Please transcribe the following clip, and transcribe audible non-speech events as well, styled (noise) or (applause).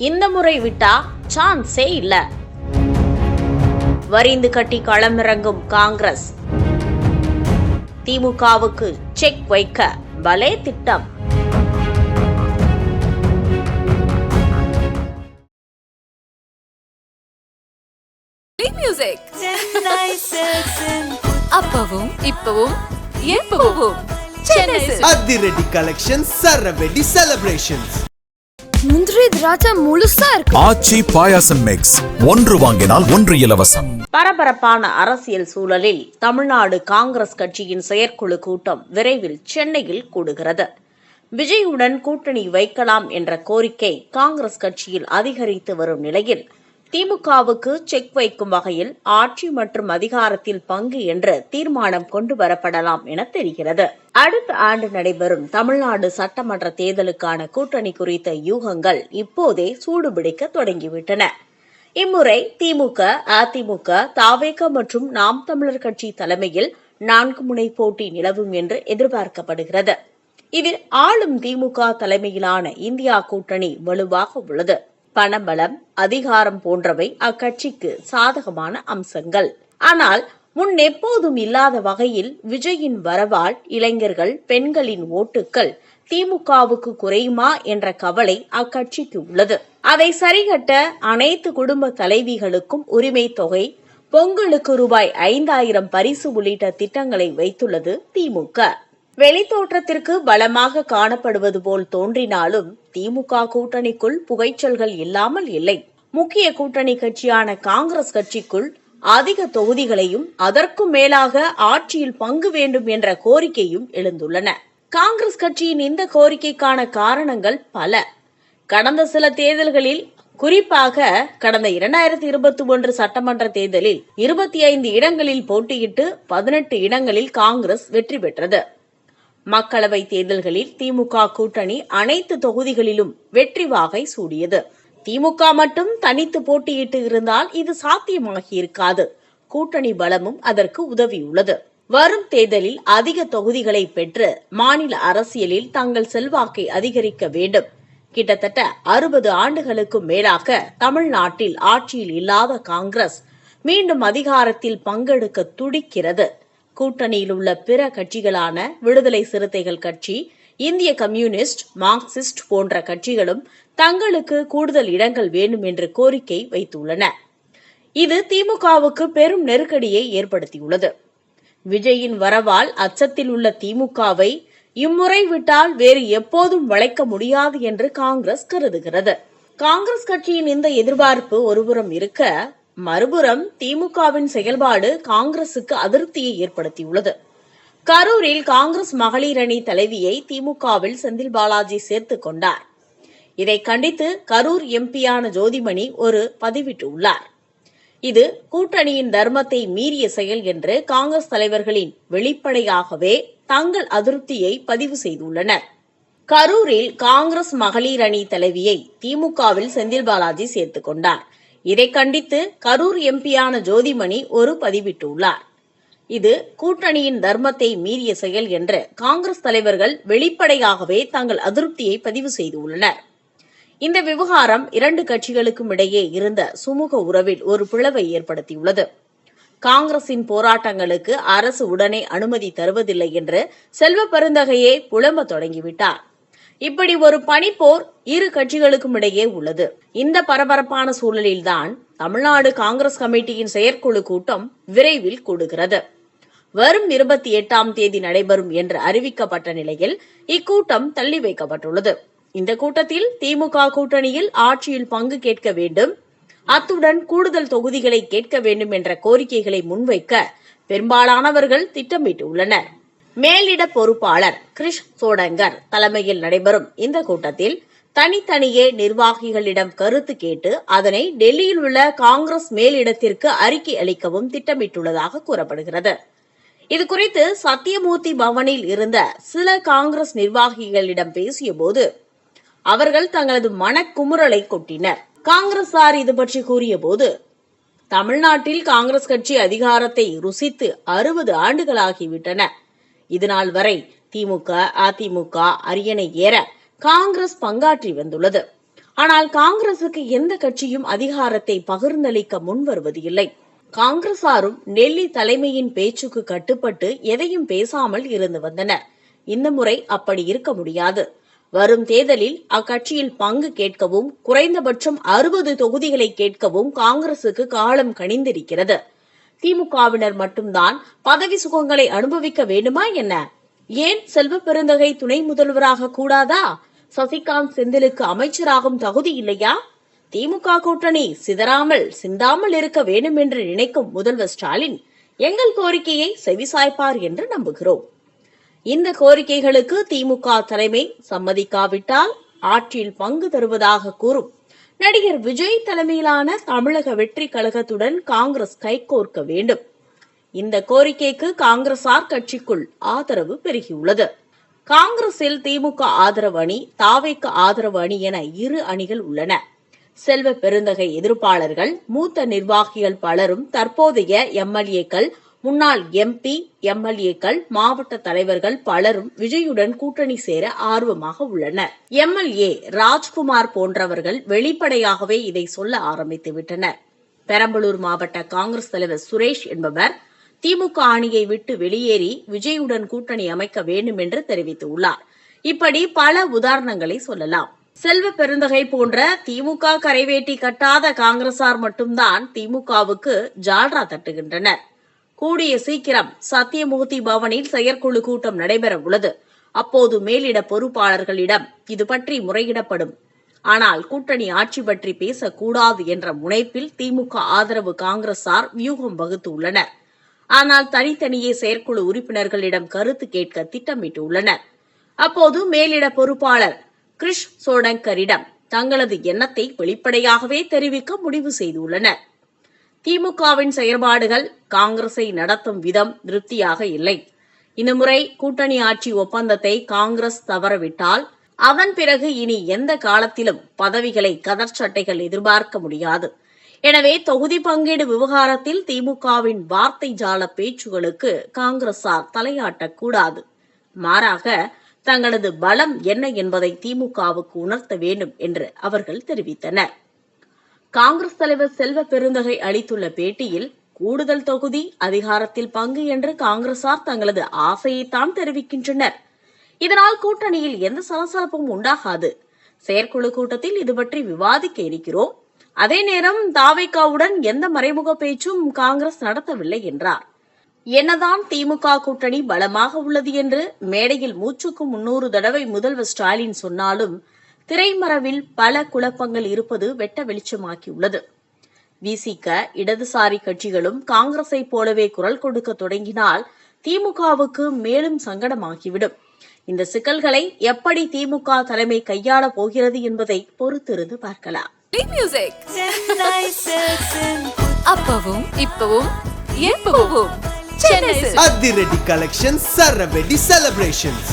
இந்த முறை விட்டா சான்ஸே இல்ல. வரிந்து கட்டி களமிறங்கும் காங்கிரஸ். திமுகவுக்கு செக் வைக்க பலே திட்டம். (laughs) அப்பவும் இப்பவும் எப்பவும். அதிரடி கலெக்ஷன் சரவெடி செலிப்ரேஷன்ஸ் முந்திரி திராட்சை முழுசா இருக்கு. ஆச்சி பாயாசம் மிக்ஸ் ஒன்று வாங்கினால் ஒன்று இலவசம். பரபரப்பான அரசியல் சூழலில் தமிழ்நாடு காங்கிரஸ் கட்சியின் செயற்குழு கூட்டம் விரைவில் சென்னையில் கூடுகிறது. விஜயுடன் கூட்டணி வைக்கலாம் என்ற கோரிக்கை காங்கிரஸ் கட்சியில் அதிகரித்து வரும் நிலையில் திமுகவுக்கு செக் வைக்கும் வகையில் ஆட்சி மற்றும் அதிகாரத்தில் பங்கு என்று தீர்மானம் கொண்டு வரப்படலாம் என தெரிகிறது. அடுத்த ஆண்டு நடைபெறும் தமிழ்நாடு சட்டமன்ற தேர்தலுக்கான கூட்டணி குறித்த யூகங்கள் இப்போதே சூடுபிடிக்க தொடங்கிவிட்டன. இம்முறை திமுக அதிமுக தாவேக மற்றும் நாம் தமிழர் கட்சி தலைமையில் நான்கு முனை போட்டி நிலவும் என்று எதிர்பார்க்கப்படுகிறது. இதில் ஆளும் திமுக தலைமையிலான இந்தியா கூட்டணி வலுவாக உள்ளது. பணபலம் அதிகாரம் போன்றவை அக்கட்சிக்கு சாதகமான அம்சங்கள். ஆனால் முன் எப்போதும் இல்லாத வகையில் விஜயின் வரவால் இளைஞர்கள் பெண்களின் ஓட்டுக்கள் திமுகவுக்கு குறையுமா என்ற கவலை அக்கட்சிக்கு உள்ளது. அதை சரிகட்ட அனைத்து குடும்ப தலைவிகளுக்கும் உரிமை தொகை பொங்கலுக்கு ரூபாய் ஐந்தாயிரம் பரிசு உள்ளிட்ட திட்டங்களை வைத்துள்ளது திமுக. வெளித்தோற்றத்திற்கு பலமாக காணப்படுவது போல் தோன்றினாலும் திமுக கூட்டணிக்குள் புகைச்சல்கள் இல்லாமல் இல்லை. முக்கிய கூட்டணி கட்சியான காங்கிரஸ் கட்சிக்குள் அதிக தொகுதிகளையும் அதற்கும் மேலாக ஆட்சியில் பங்கு வேண்டும் என்ற கோரிக்கையும் எழுந்துள்ளன. காங்கிரஸ் கட்சியின் இந்த கோரிக்கைக்கான காரணங்கள் பல. கடந்த சில தேர்தல்களில் குறிப்பாக கடந்த இரண்டாயிரத்தி இருபத்தி ஒன்று சட்டமன்ற தேர்தலில் இருபத்தி ஐந்து இடங்களில் போட்டியிட்டு பதினெட்டு இடங்களில் காங்கிரஸ் வெற்றி பெற்றது. மக்களவை தேர்தல்களில் திமுக கூட்டணி அனைத்து தொகுதிகளிலும் வெற்றி வாகை சூடியது. திமுக மட்டும் தனித்து போட்டியிட்டு இருந்தால் இது சாத்தியமாகி இருக்காது கூட்டணி பலமும் அதற்கு உதவியுள்ளது. வரும் தேர்தலில் அதிக தொகுதிகளை பெற்று மாநில அரசியலில் தங்கள் செல்வாக்கை அதிகரிக்க வேண்டும். கிட்டத்தட்ட அறுபது ஆண்டுகளுக்கும் மேலாக தமிழ்நாட்டில் ஆட்சியில் இல்லாத காங்கிரஸ் மீண்டும் அதிகாரத்தில் பங்கெடுக்க துடிக்கிறது. கூட்டணியில் உள்ள பிற கட்சிகளான விடுதலை சிறுத்தைகள் கட்சி இந்திய கம்யூனிஸ்ட் மார்க்சிஸ்ட் போன்ற கட்சிகளும் தங்களுக்கு கூடுதல் இடங்கள் வேண்டும் என்று கோரிக்கை வைத்துள்ளன. இது திமுகவுக்கு பெரும் நெருக்கடியை ஏற்படுத்தியுள்ளது. விஜயின் வரவால் அச்சத்தில் உள்ள திமுகவை இம்முறை விட்டால் வேறு எப்போதும் வளைக்க முடியாது என்று காங்கிரஸ் கருதுகிறது. காங்கிரஸ் கட்சியின் இந்த எதிர்பார்ப்பு ஒருபுறம் இருக்க மறுபுறம் திமுகவின் செயல்பாடு காங்கிரசுக்கு அதிருப்தியை ஏற்படுத்தியுள்ளது. கரூரில் காங்கிரஸ் மகளிர் அணி தலைவியை திமுகவில் செந்தில் பாலாஜி சேர்த்துக் கொண்டார். இதை கண்டித்து கரூர் எம்பியான ஜோதிமணி ஒரு பதிவிட்டுள்ளார். இது கூட்டணியின் தர்மத்தை மீறிய செயல் என்று காங்கிரஸ் தலைவர்களின் வெளிப்படையாகவே தங்கள் அதிருப்தியை பதிவு செய்துள்ளனர். கரூரில் காங்கிரஸ் மகளிர் அணி தலைவியை திமுகவில் செந்தில் பாலாஜி சேர்த்துக் கொண்டார். இதை கண்டித்து கரூர் எம்பியான ஜோதிமணி ஒரு பதிவிட்டுள்ளார். இது கூட்டணியின் தர்மத்தை மீறிய செயல் என்று காங்கிரஸ் தலைவர்கள் வெளிப்படையாகவே தங்கள் அதிருப்தியை பதிவு செய்துள்ளனர். இந்த விவகாரம் இரண்டு கட்சிகளுக்கும் இடையே இருந்த சுமூக உறவில் ஒரு பிளவை ஏற்படுத்தியுள்ளது. காங்கிரசின் போராட்டங்களுக்கு அரசு உடனே அனுமதி தருவதில்லை என்று செல்வ பெருந்தகையே புலம்ப தொடங்கிவிட்டார். இப்படி ஒரு பனிப்போர் இரு கட்சிகளுக்கும் இடையே உள்ளது. இந்த பரபரப்பான சூழலில்தான் தமிழ்நாடு காங்கிரஸ் கமிட்டியின் செயற்குழு கூட்டம் விரைவில் கூடுகிறது. வரும் இருபத்தி எட்டாம் தேதி நடைபெறும் என்று அறிவிக்கப்பட்ட நிலையில் இக்கூட்டம் தள்ளி வைக்கப்பட்டுள்ளது. இந்த கூட்டத்தில் திமுக கூட்டணியில் ஆட்சியில் பங்கு கேட்க வேண்டும் அத்துடன் கூடுதல் தொகுதிகளை கேட்க வேண்டும் என்ற கோரிக்கைகளை முன்வைக்க பெரும்பாலானவர்கள் திட்டமிட்டுள்ளனர். மேலிட பொறுப்பாளர் கிரிஷ் சோடங்கர் தலைமையில் நடைபெறும் இந்த கூட்டத்தில் தனித்தனியே நிர்வாகிகளிடம் கருத்து கேட்டு அதனை டெல்லியில் உள்ள காங்கிரஸ் மேலிடத்திற்கு அறிக்கை அளிக்கவும் திட்டமிட்டுள்ளதாக கூறப்படுகிறது. இதுகுறித்து சத்தியமூர்த்தி பவனில் இருந்த சில காங்கிரஸ் நிர்வாகிகளிடம் பேசியபோது அவர்கள் தங்களது மனக்குமுறலை கொட்டினர். காங்கிரசார் இது பற்றி கூறியபோது தமிழ்நாட்டில் காங்கிரஸ் கட்சி அதிகாரத்தை ருசித்து அறுபது ஆண்டுகளாகிவிட்டன. இதுநாள் வரை திமுக அதிமுக அரியணை ஏற காங்கிரஸ் பங்காற்றி வந்துள்ளது. ஆனால் காங்கிரசுக்கு எந்த கட்சியும் அதிகாரத்தை பகிர்ந்தளிக்க முன்வருவது இல்லை. காங்கிரசாரும் நெல்லி தலைமையின் பேச்சுக்கு கட்டுப்பட்டு எதையும் பேசாமல் இருந்து வந்தனர். இந்த முறை அப்படி இருக்க முடியாது. வரும் தேர்தலில் அக்கட்சியில் பங்கு கேட்கவும் குறைந்தபட்சம் அறுபது தொகுதிகளை கேட்கவும் காங்கிரசுக்கு காலம் கணிந்திருக்கிறது. திமுகவினர் மட்டும்தான் பதவி சுகங்களை அனுபவிக்க வேண்டுமா என்ன? ஏன் செல்வ பெருந்தகை துணை முதல்வராக கூடாதா? சசிகாந்த் செந்திலுக்கு அமைச்சராகும் தகுதி இல்லையா? திமுக கூட்டணி சிதறாமல் சிந்தாமல் இருக்க வேண்டும் என்று நினைக்கும் முதல்வர் ஸ்டாலின் எங்கள் கோரிக்கையை செவிசாய்ப்பார் என்று நம்புகிறோம். இந்த கோரிக்கைகளுக்கு திமுக தலைமை சம்மதிக்காவிட்டால் ஆற்றில் பங்கு தருவதாக கூறும் நடிகர் விஜய் தலைமையிலான தமிழக வெற்றி கழகத்துடன் காங்கிரஸ் கைகோர்க்க வேண்டும். இந்த கோரிக்கைக்கு காங்கிரசார் கட்சிக்குள் ஆதரவு பெருகியுள்ளது. காங்கிரஸில் திமுக ஆதரவு அணி தாவேக்கு ஆதரவு அணி என இரு அணிகள் உள்ளன. செல்வ பெருந்தகை எதிர்ப்பாளர்கள் மூத்த நிர்வாகிகள் பலரும் தற்போதைய எம்எல்ஏக்கள் முன்னாள் எம்பி எம்எல்ஏக்கள் மாவட்ட தலைவர்கள் பலரும் விஜயுடன் கூட்டணி சேர ஆர்வமாக உள்ளனர். எம்எல்ஏ ராஜ்குமார் போன்றவர்கள் வெளிப்படையாகவே இதை சொல்ல ஆரம்பித்து விட்டனர். பெரம்பலூர் மாவட்ட காங்கிரஸ் தலைவர் சுரேஷ் என்பவர் திமுக அணியை விட்டு வெளியேறி விஜயுடன் கூட்டணி அமைக்க வேண்டும் என்று தெரிவித்துள்ளார். இப்படி பல உதாரணங்களை சொல்லலாம். செல்வ பெருந்தகை போன்ற திமுக கரைவேட்டி கட்டாத காங்கிரசார் மட்டும்தான் திமுகவுக்கு ஜால்ரா தட்டுகின்றனர். கூடிய சீக்கிரம் சத்தியமூர்த்தி பவனில் செயற்குழு கூட்டம் நடைபெற உள்ளது. அப்போது மேலிட பொறுப்பாளர்களிடம் இது பற்றி முறையிடப்படும். ஆனால் கூட்டணி ஆட்சி பற்றி பேசக்கூடாது என்ற முனைப்பில் திமுக ஆதரவு காங்கிரசார் வியூகம் வகுத்து உள்ளனர். ஆனால் தனித்தனியே செயற்குழு உறுப்பினர்களிடம் கருத்து கேட்க திட்டமிட்டுள்ளனர். அப்போது மேலிட பொறுப்பாளர் கிரிஷ் சோடங்கரிடம் தங்களது எண்ணத்தை வெளிப்படையாகவே தெரிவிக்க முடிவு செய்துள்ளனர். திமுகவின் செயற்பாடுகள் காங்கிரஸை நடத்தும் விதம் திருப்தியாக இல்லை. இந்த முறை கூட்டணி ஆட்சி ஒப்பந்தத்தை காங்கிரஸ் தவறவிட்டால் அதன் பிறகு இனி எந்த காலத்திலும் பதவிகளை கதர் சட்டைகள் எதிர்பார்க்க முடியாது. எனவே தொகுதி பங்கீடு விவகாரத்தில் திமுகவின் வார்த்தை ஜால பேச்சுகளுக்கு காங்கிரசார் தலையாட்டக்கூடாது. மாறாக தங்களது பலம் என்ன என்பதை திமுகவுக்கு உணர்த்த வேண்டும் என்று அவர்கள் தெரிவித்தனர். காங்கிரஸ் தலைவர் செல்வ பெருந்தகை அளித்துள்ள பேட்டியில் கூடுதல் தொகுதி அதிகாரத்தில் பங்கு என்று காங்கிரசார் தங்களது ஆசையைத்தான் தெரிவிக்கின்றனர். இதனால் கூட்டணியில் எந்த சலசலப்பும் உண்டாகாது. செயற்குழு கூட்டத்தில் இது பற்றி விவாதிக்க இருக்கிறோம். அதே நேரம் தாவைக்காவுடன் எந்த மறைமுக பேச்சும் காங்கிரஸ் நடத்தவில்லை என்றார். என்னதான் திமுக கூட்டணி பலமாக உள்ளது என்று மேடையில் மூச்சுக்கு முன்னூறு தடவை முதல்வர் ஸ்டாலின் சொன்னாலும் திரைமறைவில் பல குழப்பங்கள் இருப்பது வெட்ட வெளிச்சமாக்கியுள்ளது. விசிக இடதுசாரி கட்சிகளும் காங்கிரஸை போலவே குரல் கொடுக்க தொடங்கினால் திமுகவுக்கு மேலும் சங்கடமாகிவிடும். இந்த சிக்கல்களை எப்படி திமுக தலைமை கையாள போகிறது என்பதை பொறுத்திருந்து பார்க்கலாம். அப்பவும் இப்பவும் எப்பவும். அதிரடி கலெக்ஷன் சரவெடி செலிப்ரேஷன்ஸ்